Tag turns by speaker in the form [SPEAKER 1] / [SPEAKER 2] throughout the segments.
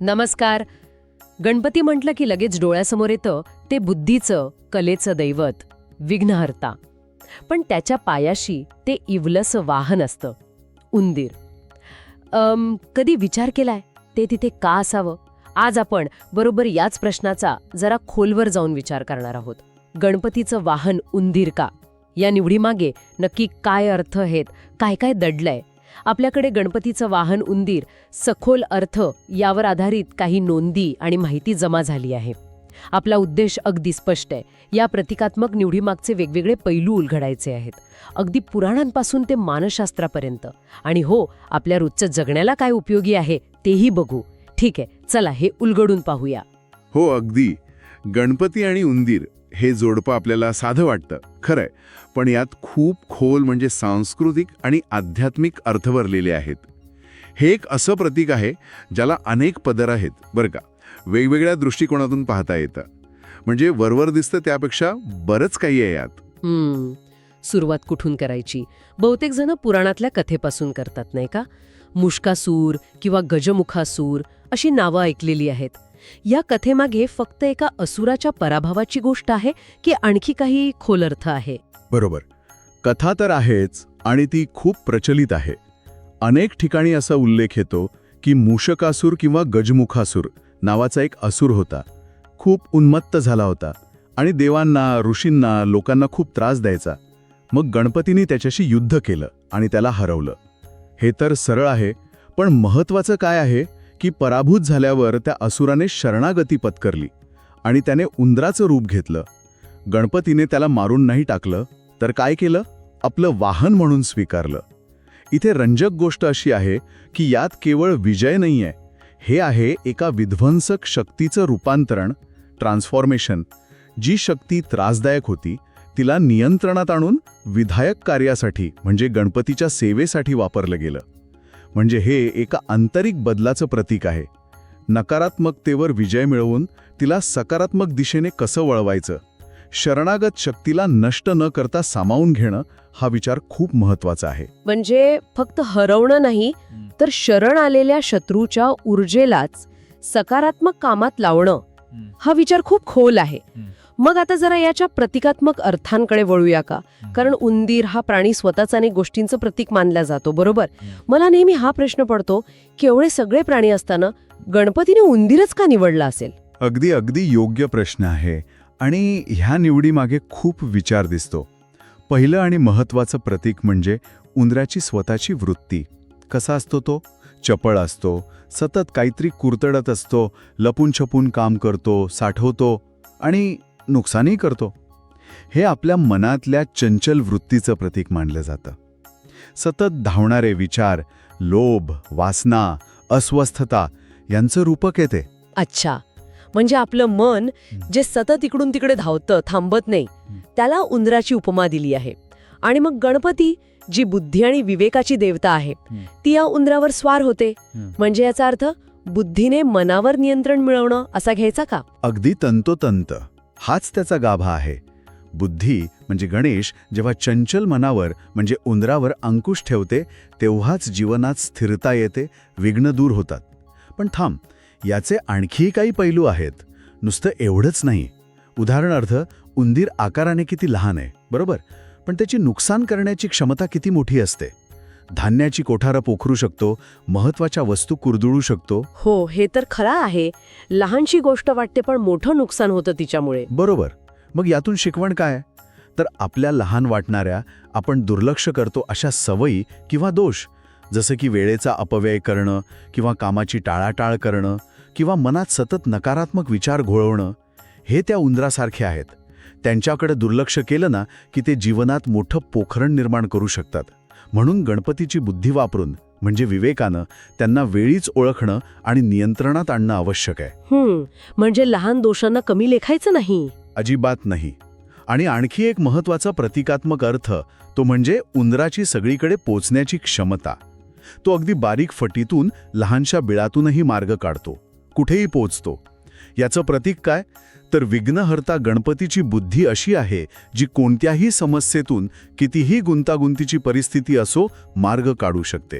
[SPEAKER 1] नमस्कार. गणपती म्हटलं की लगेच डोळ्यासमोर येतं ते बुद्धीचं कलेचं दैवत विघ्नहर्ता. पण त्याच्या पायाशी ते इवलसं वाहन असतं उंदीर. अम, कधी विचार केलाय? ते तिथे का असावं? आज आपण बरोबर याच प्रश्नाचा जरा खोलवर जाऊन विचार करणार आहोत. गणपतीचं वाहन उंदीर का? या निवडीमागे नक्की काय अर्थ आहेत? काय काय दडलंय? आपल्याकडे गणपतीचं वाहन उंदीर सखोल अर्थ यावर आधारित काही नोंदी आणि माहिती जमा झाली आहे. आपला उद्देश अगदी स्पष्ट आहे. या प्रतिकात्मक निवडीमागचे वेगवेगळे पैलू उलगडायचे आहेत. अगदी पुराणांपासून ते मानसशास्त्रापर्यंत. आणि हो आपल्या रोजच्या जगण्याला काय उपयोगी आहे तेही बघू. ठीक आहे चला हे उलगडून पाहूया.
[SPEAKER 2] हो अगदी. गणपती आणि उंदीर हे जोडपं आपल्याला साधं वाटतं खरंय. पण यात खूप खोल म्हणजे सांस्कृतिक आणि आध्यात्मिक अर्थ भरलेले आहेत. हे एक असं प्रतीक आहे ज्याला अनेक पदर आहेत बरं का. वेगवेगळ्या दृष्टिकोनातून पाहता येतं. म्हणजे वरवर दिसतं त्यापेक्षा बरंच काही आहे यात.
[SPEAKER 1] सुरुवात कुठून करायची? बहुतेक जण पुराणातल्या कथेपासून करतात नाही का? मुष्कासूर किंवा गजमुखासूर अशी नावं ऐकलेली आहेत. या कथेमागे फक्त एका असुराच्या पराभवाची गोष्ट आहे की आणखी काही खोल अर्थ आहे?
[SPEAKER 3] बरोबर. कथा तर आहेच आणि ती खूप प्रचलित आहे. अनेक ठिकाणी असा उल्लेख येतो की मूषकासूर किंवा गजमुखासूर नावाचा एक असुर होता. खूप उन्मत्त झाला होता आणि देवांना ऋषींना लोकांना खूप त्रास द्यायचा. मग गणपतींनी त्याच्याशी युद्ध केलं आणि त्याला हरवलं. हे तर सरळ आहे पण महत्वाचं काय आहे? की पराभूत झाल्यावर त्या असुराने शरणागती पत्करली आणि त्याने उंदराचं रूप घेतलं. गणपतीने त्याला मारून नाही टाकलं तर काय केलं? आपलं वाहन म्हणून स्वीकारलं. इथे रंजक गोष्ट अशी आहे की यात केवळ विजय नाहीये. हे आहे एका विध्वंसक शक्तीचं रूपांतरण ट्रान्सफॉर्मेशन जी शक्ती त्रासदायक होती तिला नियंत्रणात आणून विधायक कार्यासाठी म्हणजे गणपतीच्या सेवेसाठी वापरलं गेलं. म्हणजे हे एका आंतरिक बदलाचं प्रतीक आहे. नकारात्मकतेवर विजय मिळवून तिला सकारात्मक दिशेने कसं वळवायचं? शरणागत शक्तीला नष्ट न करता सामावून घेणं हा विचार खूप महत्त्वाचा आहे.
[SPEAKER 1] म्हणजे फक्त हरवणं नाही तर शरण आलेल्या शत्रूच्या ऊर्जेलाच सकारात्मक कामात लावणं हा विचार खूप खोल आहे. मग आता जरा याच्या प्रतिकात्मक अर्थांकडे वळूया का? कारण उंदीर हा प्राणी स्वतःच अनेक गोष्टींचं प्रतीक मानला जातो बरोबर? मला नेहमी हा प्रश्न पडतो की एवढे सगळे प्राणी असताना गणपतीने उंदीरच का निवडला असेल?
[SPEAKER 3] अगदी अगदी योग्य प्रश्न आहे. आणि ह्या निवडीमागे खूप विचार दिसतो. पहिलं आणि महत्वाचं प्रतीक म्हणजे उंदराची स्वतःची वृत्ती. कसा असतो तो? चपळ असतो सतत काहीतरी कुरतडत असतो लपून छपून काम करतो साठवतो आणि नुकसानही करतो. हे आपल्या मनातल्या चंचल वृत्तीचं प्रतीक मानलं जातं. सतत धावणारे विचार लोभ वासना अस्वस्थता यांचं रूपक येते
[SPEAKER 1] अच्छा. म्हणजे आपलं मन जे सतत इकडून तिकडे धावतं थांबत नाही त्याला उंदराची उपमा दिली आहे. आणि मग गणपती जी बुद्धी आणि विवेकाची देवता आहे. ती या उंदरावर स्वार होते. म्हणजे याचा अर्थ बुद्धीने मनावर नियंत्रण मिळवणं असा घ्यायचा का?
[SPEAKER 3] अगदी तंतोतंत. हाच त्याचा गाभा आहे. बुद्धी म्हणजे गणेश जेव्हा चंचल मनावर म्हणजे उंदरावर अंकुश ठेवते तेव्हाच जीवनात स्थिरता येते विघ्न दूर होतात. पण थांब याचे आणखी काही पैलू आहेत. नुसतं एवढंच नाही. उदाहरणार्थ उंदीर आकाराने किती लहान आहे बरोबर? पण त्याची नुकसान करण्याची क्षमता किती मोठी असते. धान्याची कोठारं पोखरू शकतो महत्त्वाच्या वस्तू कुरदुळू शकतो?
[SPEAKER 1] हो हे तर खरं आहे. लहानशी गोष्ट वाटते पण मोठं नुकसान होतं तिच्यामुळे.
[SPEAKER 3] बरोबर. मग यातून शिकवण काय? तर आपल्या लहान वाटणाऱ्या आपण दुर्लक्ष करतो अशा सवयी किंवा दोष जसं की वेळेचा अपव्यय करणं किंवा कामाची टाळाटाळ करणं किंवा मनात सतत नकारात्मक विचार घोळवणं हे त्या उंदरासारखे आहेत. त्यांच्याकडे दुर्लक्ष केलं ना की ते जीवनात मोठं पोखरण निर्माण करू शकतात. म्हणून गणपतीची बुद्धी वापरून म्हणजे विवेकानं त्यांना वेळीच ओळखणं आणि नियंत्रणात आणणं आवश्यक आहे.
[SPEAKER 1] म्हणजे लहान दोषांना कमी लेखायचं नाही?
[SPEAKER 3] अजिबात नाही. आणि आणखी एक महत्त्वाचा प्रतिकात्मक अर्थ तो म्हणजे उंदराची सगळीकडे पोचण्याची क्षमता. तो अगदी बारीक फटीतून लहानशा बिळातूनही मार्ग काढतो. कुठेही पोचतो. याचं प्रतीक काय? तर विघ्नहर्ता गणपतीची बुद्धी अशी आहे जी कोणत्याही समस्येतून कितीही गुंतागुंतीची परिस्थिती असो मार्ग काढू शकते.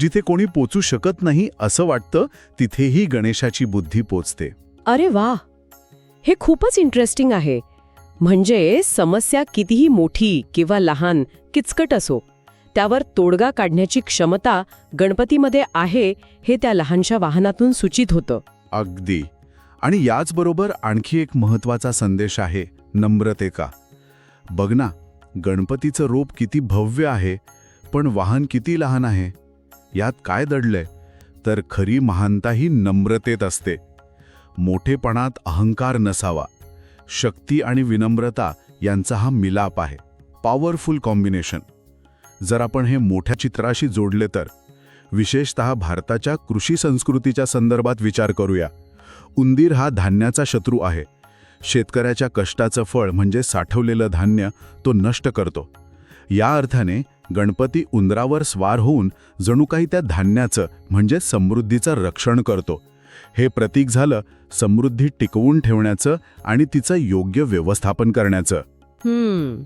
[SPEAKER 3] जिथे कोणी पोचू शकत नाही असं वाटतं तिथेही गणेशाची बुद्धी पोचते.
[SPEAKER 1] अरे वा! हे खूपच इंटरेस्टिंग आहे. म्हणजे समस्या कितीही मोठी किंवा लहान किचकट असो त्यावर तोडगा काढण्याची क्षमता गणपतीमध्ये आहे हे त्या लहानशा वाहनातून सूचित होतं.
[SPEAKER 3] अगदी. आणि याचबरोबर आणखी एक महत्त्वाचा संदेश आहे नम्रतेका बघ ना गणपतीचं रूप किती भव्य आहे पण वाहन किती लहान आहे. यात काय दडलंय? तर खरी महानता ही नम्रतेत असते. मोठेपणात अहंकार नसावा. शक्ती आणि विनम्रता यांचा हा मिलाप आहे. Powerful combination. जर आपण हे मोठ्या चित्राशी जोडले तर. विशेषतः भारताच्या कृषी संस्कृतीच्या संदर्भात विचार करूया. उंदीर हा धान्याचा शत्रू आहे. शेतकऱ्याच्या कष्टाचं फळ म्हणजे साठवलेलं धान्य तो नष्ट करतो. या अर्थाने गणपती उंदरावर स्वार होऊन जणू काही त्या धान्याचं म्हणजे समृद्धीचं रक्षण करतो. हे प्रतीक झालं समृद्धी टिकवून ठेवण्याचं आणि तिचं योग्य व्यवस्थापन करण्याचं.
[SPEAKER 1] हम्म.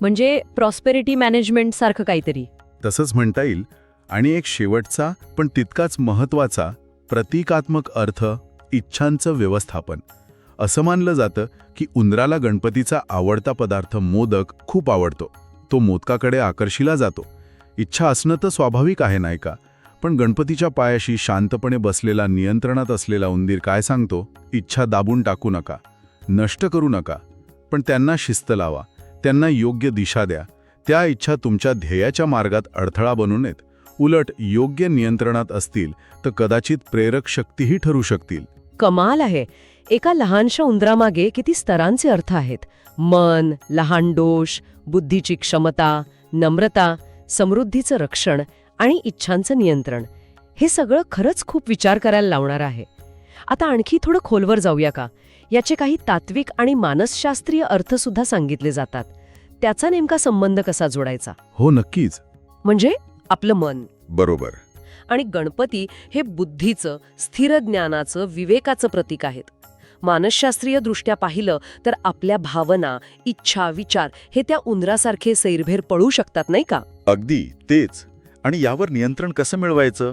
[SPEAKER 1] म्हणजे प्रॉस्पेरिटी मॅनेजमेंट सारखं काहीतरी.
[SPEAKER 3] तसंच म्हणता येईल. आणि एक शेवटचा पण तितकाच महत्त्वाचा प्रतिकात्मक अर्थ इच्छांचं व्यवस्थापन. असं मानलं जातं की उंदराला गणपतीचा आवडता पदार्थ मोदक खूप आवडतो. तो मोदकाकडे आकर्षिला जातो. इच्छा असणं तर स्वाभाविक आहे नाही का? पण गणपतीच्या पायाशी शांतपणे बसलेला नियंत्रणात असलेला उंदीर काय सांगतो? इच्छा दाबून टाकू नका. नष्ट करू नका. पण त्यांना शिस्त लावा. त्यांना योग्य दिशा द्या. त्या इच्छा तुमच्या ध्येयाच्या मार्गात अडथळा बनू नयेत उलट योग्य नियंत्रणात असतील तर कदाचित प्रेरक शक्तीही ठरू शकतील.
[SPEAKER 1] कमाल आहे. एका लहानशा उंदरामागे किती स्तरांचे अर्थ आहेत. मन लहान दोष बुद्धीची क्षमता नम्रता समृद्धीचं रक्षण आणि इच्छांचं नियंत्रण. हे सगळं खरंच खूप विचार करायला लावणार आहे. आता आणखी थोडं खोलवर जाऊया का? याचे काही तात्विक आणि मानसशास्त्रीय अर्थसुद्धा सांगितले जातात. त्याचा नेमका संबंध कसा जोडायचा?
[SPEAKER 3] हो नक्कीच.
[SPEAKER 1] म्हणजे आपलं मन.
[SPEAKER 2] बरोबर.
[SPEAKER 1] आणि गणपती हे बुद्धीचं स्थिर ज्ञानाचं विवेकाचं प्रतीक आहेत. मानसशास्त्रीय दृष्ट्या पाहिलं तर आपल्या भावना इच्छा विचार हे त्या उंदरासारखे सैरभेर पळू शकतात नाही का?
[SPEAKER 4] अगदी तेच. आणि यावर नियंत्रण कसं मिळवायचं?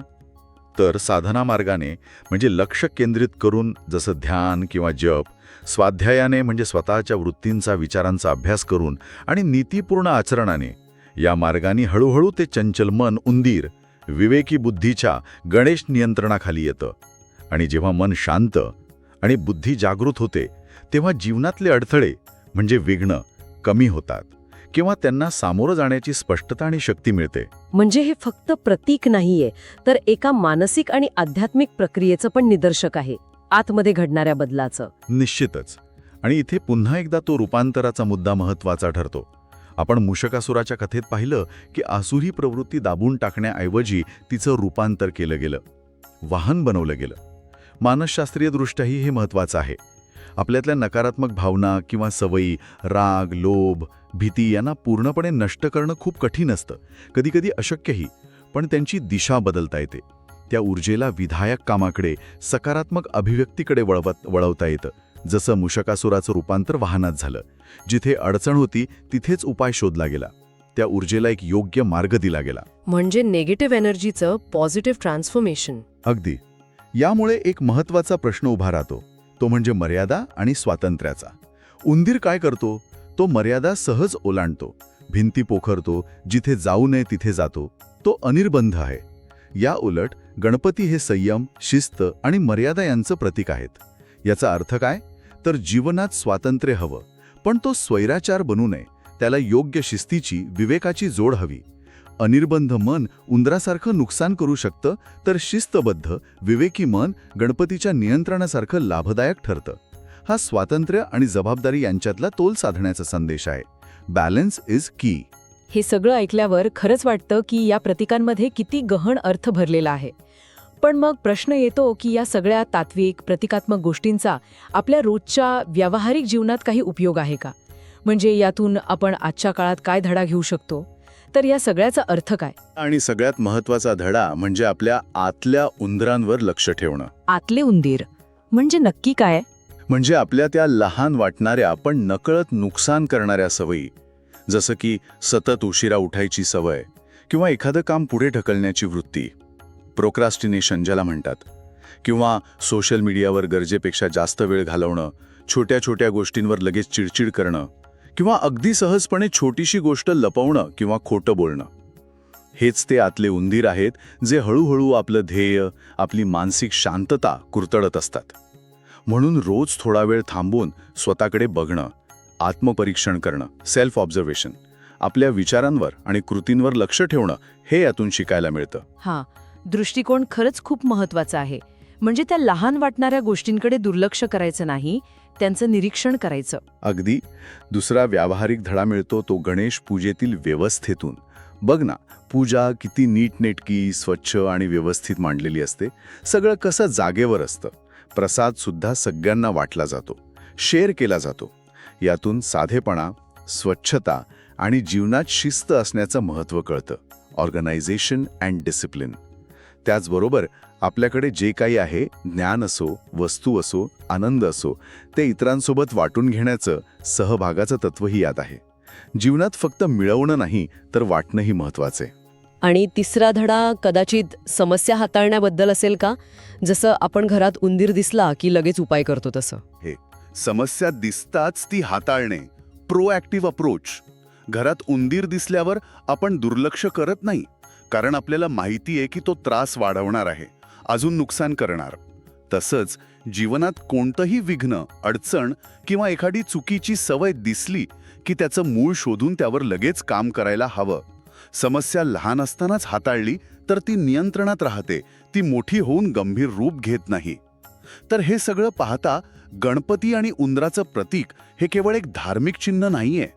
[SPEAKER 4] तर साधना मार्गाने म्हणजे लक्ष केंद्रित करून जसं ध्यान किंवा जप स्वाध्यायाने म्हणजे स्वतःच्या वृत्तींचा विचारांचा अभ्यास करून आणि नीतीपूर्ण आचरणाने या मार्गाने हळूहळू ते चंचल मन उंदीर विवेकी बुद्धीच्या गणेश नियंत्रणाखाली येतं. आणि जेव्हा मन शांत आणि बुद्धी जागृत होते तेव्हा जीवनातले अडथळे म्हणजे विघ्न कमी होतात किंवा त्यांना सामोरं जाण्याची स्पष्टता आणि शक्ती मिळते.
[SPEAKER 1] म्हणजे हे फक्त प्रतीक नाहीये तर एका मानसिक आणि आध्यात्मिक प्रक्रियेचं पण निदर्शक आहे आतमध्ये घडणाऱ्या बदलाचं.
[SPEAKER 4] निश्चितच. आणि इथे पुन्हा एकदा तो रूपांतराचा मुद्दा महत्त्वाचा ठरतो. आपण मुषकासुराच्या कथेत पाहिलं की आसुरी प्रवृत्ती दाबून टाकण्याऐवजी तिचं रूपांतर केलं गेलं. वाहन बनवलं गेलं. मानसशास्त्रीयदृष्ट्याही हे महत्त्वाचं आहे. आपल्यातल्या नकारात्मक भावना किंवा सवयी राग लोभ भीती यांना पूर्णपणे नष्ट करणं खूप कठीण असतं. कधीकधी अशक्यही पण त्यांची दिशा बदलता येते. त्या ऊर्जेला विधायक कामाकडे सकारात्मक अभिव्यक्तीकडे वळवत वळवता येतं. जसं मुशकासुराचं रूपांतर वाहनात झालं. जिथे अडचण होती तिथेच उपाय शोधला गेला. त्या ऊर्जेला एक योग्य मार्ग दिला गेला.
[SPEAKER 1] म्हणजे नेगेटिव्ह एनर्जीचं पॉझिटिव्ह ट्रान्सफॉर्मेशन
[SPEAKER 3] अगदी. यामुळे एक महत्त्वाचा प्रश्न उभा राहतो. तो म्हणजे मर्यादा आणि स्वातंत्र्याचा. उंदीर काय करतो? तो मर्यादा सहज ओलांडतो. भिंती पोखरतो जिथे जाऊ नये तिथे जातो. तो अनिर्बंध आहे. या उलट गणपती हे संयम शिस्त आणि मर्यादा यांचं प्रतीक आहेत. याचा अर्थ काय? तर जीवनात स्वातंत्र्य हवं. पण तो स्वैराचार बनू नये. त्याला योग्य शिस्तीची विवेकाची जोड हवी. अनिर्बंध मन उंदरासारखं नुकसान करू शकतं तर शिस्तबद्ध विवेकी मन गणपतीच्या नियंत्रणासारखं लाभदायक ठरतं. हा स्वातंत्र्य आणि जबाबदारी यांच्यातला तोल साधण्याचा संदेश आहे. बॅलन्स इज की.
[SPEAKER 5] हे सगळं ऐकल्यावर खरंच वाटतं की या प्रतिकांमध्ये किती गहन अर्थ भरलेला आहे. पण मग प्रश्न येतो की या सगळ्या तात्विक प्रतिकात्मक गोष्टींचा आपल्या रोजच्या व्यावहारिक जीवनात काही उपयोग आहे का? म्हणजे यातून आपण आजच्या काळात काय धडा घेऊ शकतो? तर या सगळ्याचा अर्थ काय?
[SPEAKER 3] आणि सगळ्यात महत्त्वाचा धडा म्हणजे आपल्या आतल्या उंदरांवर लक्ष ठेवणं.
[SPEAKER 5] आतले उंदीर. म्हणजे नक्की काय?
[SPEAKER 3] म्हणजे आपल्या त्या लहान वाटणाऱ्या पण नकळत नुकसान करणाऱ्या सवयी. जसं की सतत उशिरा उठायची सवय किंवा एखादं काम पुढे ढकलण्याची वृत्ती. प्रोक्रास्टिनेशन ज्याला म्हणतात. किंवा सोशल मीडियावर गरजेपेक्षा जास्त वेळ घालवणं छोट्या छोट्या गोष्टींवर लगेच चिडचिड करणं किंवा अगदी सहजपणे छोटीशी गोष्ट लपवणं किंवा खोटं बोलणं. हेच ते आतले उंदीर आहेत जे हळूहळू आपलं ध्येय आपली मानसिक शांतता कुरतडत असतात. म्हणून रोज थोडा वेळ थांबून स्वतःकडे बघणं आत्मपरीक्षण करणं सेल्फ ऑब्झर्वेशन आपल्या विचारांवर आणि कृतींवर लक्ष ठेवणं हे यातून शिकायला मिळतं.
[SPEAKER 6] दृष्टिकोन खरंच खूप महत्त्वाचा आहे. म्हणजे त्या लहान वाटणाऱ्या गोष्टींकडे दुर्लक्ष करायचं नाही त्यांचं निरीक्षण करायचं.
[SPEAKER 3] अगदी. दुसरा व्यावहारिक धडा मिळतो तो गणेश पूजेतील व्यवस्थेतून. बघ ना पूजा किती नीटनेटकी स्वच्छ आणि व्यवस्थित मांडलेली असते. सगळं कसं जागेवर असतं. प्रसाद सुद्धा सगळ्यांना वाटला जातो. शेअर केला जातो. यातून साधेपणा स्वच्छता आणि जीवनात शिस्त असण्याचं महत्त्व कळतं. Organisation and discipline. त्याचबरोबर आपल्याकडे जे काही आहे ज्ञान असो वस्तू असो आनंद असो ते इतरांसोबत वाटून घेण्याचं सहभागाचं तत्वही यात आहे. जीवनात फक्त मिळवणं नाही तर वाटणंही महत्वाचं आहे
[SPEAKER 1] आणि तिसरा धडा कदाचित समस्या हाताळण्याबद्दल असेल का? जसं आपण घरात उंदीर दिसला की लगेच उपाय करतो तसं.
[SPEAKER 7] समस्या दिसताच ती हाताळणे प्रोॲक्टिव्ह अप्रोच घरात उंदीर दिसल्यावर आपण दुर्लक्ष करत नाही. कारण आपल्याला माहिती आहे की तो त्रास वाढवणार आहे अजून नुकसान करणार. तसंच जीवनात कोणतंही विघ्न अडचण किंवा एखादी चुकीची सवय दिसली की त्याचं मूळ शोधून त्यावर लगेच काम करायला हवं. समस्या लहान असतानाच हाताळली तर ती नियंत्रणात राहते ती मोठी होऊन गंभीर रूप घेत नाही. तर हे सगळं पाहता गणपती आणि उंदराचं प्रतीक हे केवळ एक धार्मिक चिन्ह नाहीये.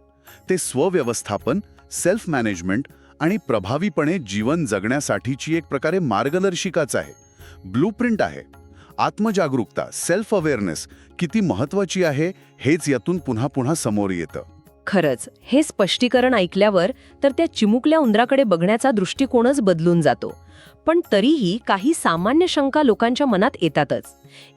[SPEAKER 7] ते स्वव्यवस्थापन सेल्फ मॅनेजमेंट आणि प्रभावीपणे जीवन जगण्यासाठीची एक प्रकारे मार्गदर्शिकाच आहे. ब्लूप्रिंट आहे. आत्मजागरूकता सेल्फ अवेअरनेस किती महत्वाची आहे हेच यातून पुन्हा पुन्हा समोर येतं.
[SPEAKER 1] खरंच हे स्पष्टीकरण ऐकल्यावर तर त्या चिमुकल्या उंदराकडे बघण्याचा दृष्टिकोनच बदलून जातो. पण तरीही काही सामान्य शंका लोकांच्या मनात येतातच.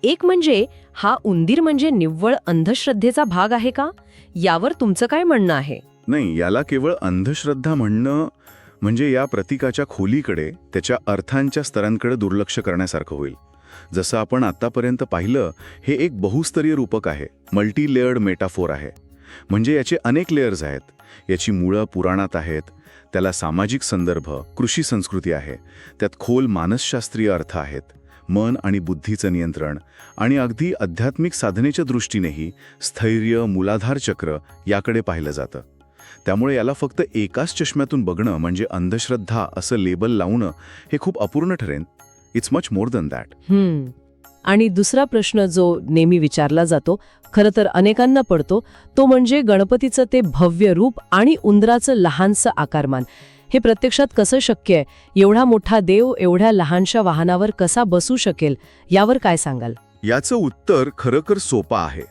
[SPEAKER 1] एक म्हणजे हा उंदीर म्हणजे निव्वळ अंधश्रद्धेचा भाग आहे का? यावर तुमचं काय म्हणणं आहे?
[SPEAKER 3] नाही याला केवळ अंधश्रद्धा म्हणणं म्हणजे या प्रतीकाच्या खोलीकडे त्याच्या अर्थांच्या स्तरांकडे दुर्लक्ष करण्यासारखं होईल. जसं आपण आतापर्यंत पाहिलं हे एक बहुस्तरीय रूपक आहे मल्टी लेयर्ड मेटाफोर आहे. म्हणजे याचे अनेक लेयर्स आहेत. याची मुळं पुराणात आहेत त्याला सामाजिक संदर्भ कृषी संस्कृती आहे त्यात खोल मानसशास्त्रीय अर्थ आहेत मन आणि बुद्धीचं नियंत्रण आणि अगदी आध्यात्मिक साधनेच्या दृष्टीनेही स्थैर्य मूलाधार चक्र याकडे पाहिलं जातं. त्यामुळे याला फक्त एकाच चष्म्यातून बघणं म्हणजे अंधश्रद्धा असं लेबल लावणं हे खूप अपूर्ण ठरेन. It's much more than that
[SPEAKER 1] आणि दुसरा प्रश्न जो नेहमी विचारला जातो खरं तर अनेकांना पडतो तो म्हणजे गणपतीचं ते भव्य रूप आणि उंदराचं लहानसं आकारमान. हे प्रत्यक्षात कसं शक्य आहे? एवढा मोठा देव एवढ्या लहानशा वाहनावर कसा बसू शकेल? यावर काय सांगाल?
[SPEAKER 3] याचं उत्तर खरंखर सोपं आहे.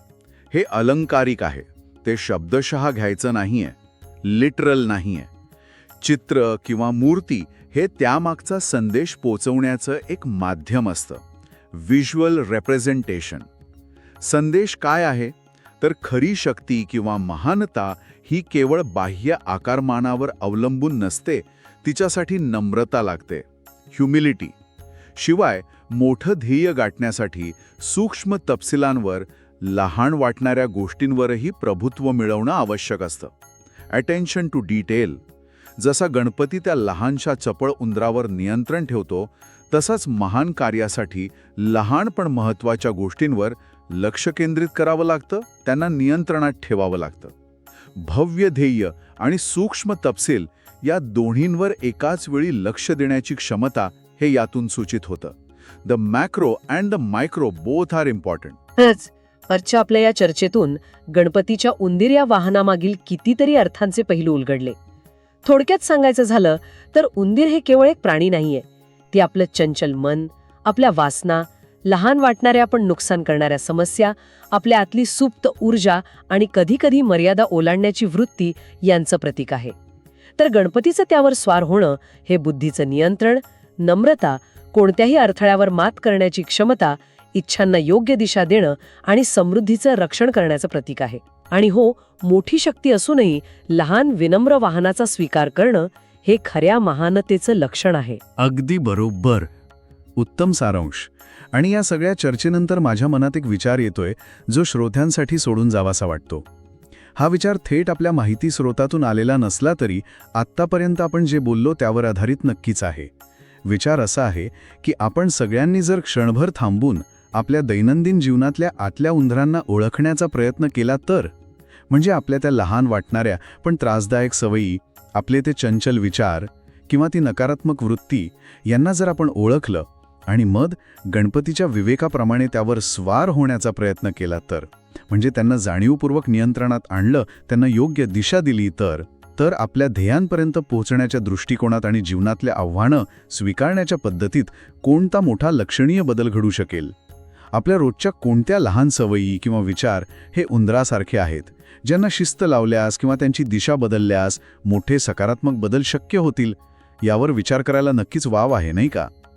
[SPEAKER 3] हे अलंकारिक आहे. ते शब्दशः घ्यायचं नाहीये. लिटरल नाही आहे चित्र किंवा मूर्ती हे त्यामागचा संदेश पोचवण्याचं एक माध्यम असतं. व्हिज्युअल रेप्रेझेंटेशन संदेश काय आहे? तर खरी शक्ती किंवा महानता ही केवळ बाह्य आकारमानावर अवलंबून नसते तिच्यासाठी नम्रता लागते. ह्युमिलिटी शिवाय मोठं ध्येय गाठण्यासाठी सूक्ष्म तपसिलांवर लहान वाटणाऱ्या गोष्टींवरही प्रभुत्व मिळवणं आवश्यक असतं. अटेन्शन टू डिटेल जसा गणपती त्या लहानशा चपळ उंदरावर नियंत्रण ठेवतो तसाच महान कार्यासाठी लहान पण महत्त्वाच्या गोष्टींवर लक्ष केंद्रित करावं लागतं त्यांना नियंत्रणात ठेवावं लागतं. भव्य ध्येय आणि सूक्ष्म तपशील या दोन्हींवर एकाच वेळी लक्ष देण्याची क्षमता हे यातून सूचित होतं. The macro and the micro both are important
[SPEAKER 1] आजच्या आपल्या या चर्चेतून गणपतीच्या उंदीर या वाहनामागील कितीतरी अर्थांचे पैलू उलगडले. थोडक्यात सांगायचं झालं तर उंदीर हे केवळ एक प्राणी नाहीये. ती आपलं चंचल मन आपल्या वासना लहान वाटणाऱ्या पण नुकसान करणाऱ्या समस्या आपल्या आतली सुप्त ऊर्जा आणि कधीकधी मर्यादा ओलांडण्याची वृत्ती यांचं प्रतीक आहे. तर गणपतीचं त्यावर स्वार होणं हे बुद्धीचं नियंत्रण नम्रता कोणत्याही अडथळ्यावर मात करण्याची क्षमता इच्छांना योग्य दिशा देणं आणि समृद्धीचं रक्षण करण्याचं प्रतीक आहे. आणि हो मोठी शक्ती असूनही लहान विनम्र वाहनाचा स्वीकार करणं हे खऱ्या महानतेचं लक्षण आहे.
[SPEAKER 3] अगदी बरोबर. उत्तम सारांश. आणि या सगळ्या चर्चेनंतर माझ्या मनात एक विचार येतोय जो श्रोत्यांसाठी सोडून जावासा वाटतो. हा विचार थेट आपल्या माहिती स्रोतातून आलेला नसला तरी आत्तापर्यंत आपण जे बोललो त्यावर आधारित नक्कीच आहे. विचार असा आहे की आपण सगळ्यांनी जर क्षणभर थांबून आपल्या दैनंदिन जीवनातल्या आतल्या उंदरांना ओळखण्याचा प्रयत्न केला तर? म्हणजे आपल्या त्या लहान वाटणाऱ्या पण त्रासदायक सवयी आपले ते चंचल विचार किंवा ती नकारात्मक वृत्ती यांना जर आपण ओळखलं आणि मग गणपतीच्या विवेकाप्रमाणे त्यावर स्वार होण्याचा प्रयत्न केला तर? म्हणजे त्यांना जाणीवपूर्वक नियंत्रणात आणलं त्यांना योग्य दिशा दिली तर? तर आपल्या ध्येयांपर्यंत पोहोचण्याच्या दृष्टिकोनात आणि जीवनातल्या आव्हानं स्वीकारण्याच्या पद्धतीत कोणता मोठा लक्षणीय बदल घडू शकेल? आपल्या रोजच्या कोणत्या लहान सवयी किंवा विचार हे उंदरासारखे आहेत? ज्यांना शिस्त लावल्यास किंवा त्यांची दिशा बदलल्यास मोठे सकारात्मक बदल शक्य होतील? यावर विचार करायला नक्कीच वाव आहे नाही का?